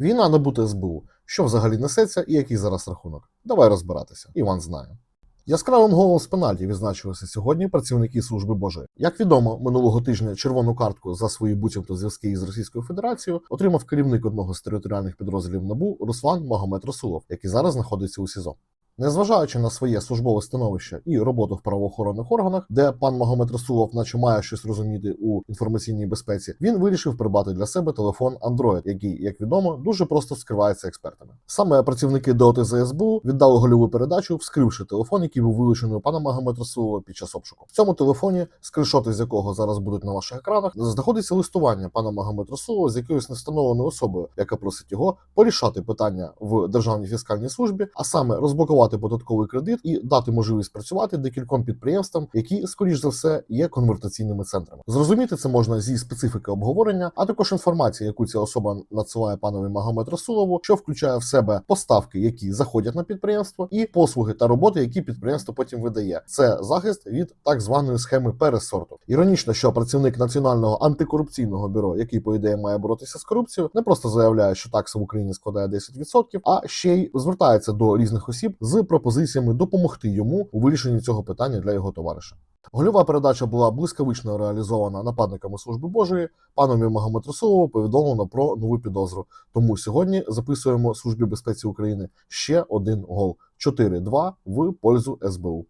Війна не бути СБУ. Що взагалі несеться і який зараз рахунок? Давай розбиратися. Іван знає. Яскравим голом з пенальті відзначилися сьогодні працівники служби Божої. Як відомо, минулого тижня червону картку за свої буцімто зв'язки із Російською Федерацією отримав керівник одного з територіальних підрозділів НАБУ Руслан Магомед Расулов, який зараз знаходиться у СІЗО. Незважаючи на своє службове становище і роботу в правоохоронних органах, де пан Магомед Расулов, наче має щось розуміти у інформаційній безпеці, він вирішив придбати для себе телефон Android, який, як відомо, дуже просто вскривається експертами. Саме працівники ДОТ СБУ віддали гольову передачу, вскривши телефон, який був вилучений у пана Магомед Расулова під час обшуку. В цьому телефоні, скріншоти з якого зараз будуть на ваших екранах, знаходиться листування пана Магомед Расулова з якоюсь невстановленою особою, яка просить його порішати питання в державній фіскальній службі, а саме розблокувати податковий кредит і дати можливість працювати декільком підприємствам, які, скоріш за все, є конвертаційними центрами. Зрозуміти це можна зі специфіки обговорення, а також інформації, яку ця особа надсилає панові Магомед Расулову, що включає в себе поставки, які заходять на підприємство, і послуги та роботи, які підприємство потім видає. Це захист від так званої схеми пересорту. Іронічно, що працівник національного антикорупційного бюро, який по ідеї має боротися з корупцією, не просто заявляє, що такса в Україні складає 10%, а ще й звертається до різних осіб з пропозиціями допомогти йому у вирішенні цього питання для його товариша. Гольова передача була блискавично реалізована нападниками служби Божої. Панові Магомед повідомлено про нову підозру. Тому сьогодні записуємо службі безпеці України ще один гол 4-2 в пользу СБУ.